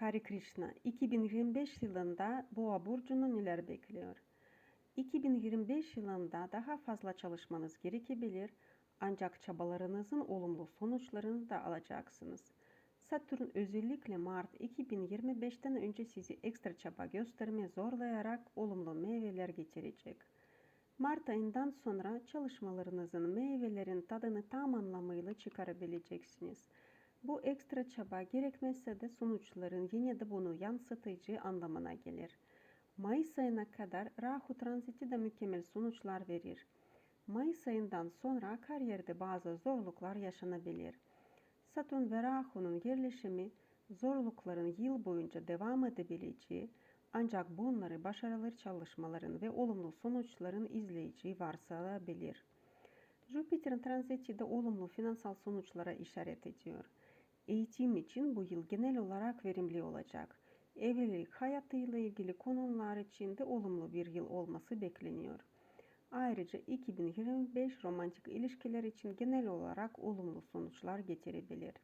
Hari Krishna. 2025 yılında Boğa burcunu neler bekliyor? 2025 yılında daha fazla çalışmanız gerekebilir ancak çabalarınızın olumlu sonuçlarını da alacaksınız. Satürn özellikle Mart 2025'ten önce sizi ekstra çaba göstermeye zorlayarak olumlu meyveler getirecek. Mart ayından sonra çalışmalarınızın meyvelerin tadını tam anlamıyla çıkarabileceksiniz. Bu ekstra çaba gerekmezse de sonuçların yine de bunu yansıtıcı anlamına gelir. Mayıs ayına kadar Rahu transiti de mükemmel sonuçlar verir. Mayıs ayından sonra kariyerde bazı zorluklar yaşanabilir. Satürn ve Rahu'nun yerleşimi zorlukların yıl boyunca devam edebileceği ancak bunları başarılı çalışmaların ve olumlu sonuçların izleyeceği varsayılabilir. Jüpiter'in transiti de olumlu finansal sonuçlara işaret ediyor. Eğitim için bu yıl genel olarak verimli olacak. Evlilik hayatıyla ilgili konular için de olumlu bir yıl olması bekleniyor. Ayrıca 2025 romantik ilişkiler için genel olarak olumlu sonuçlar getirebilir.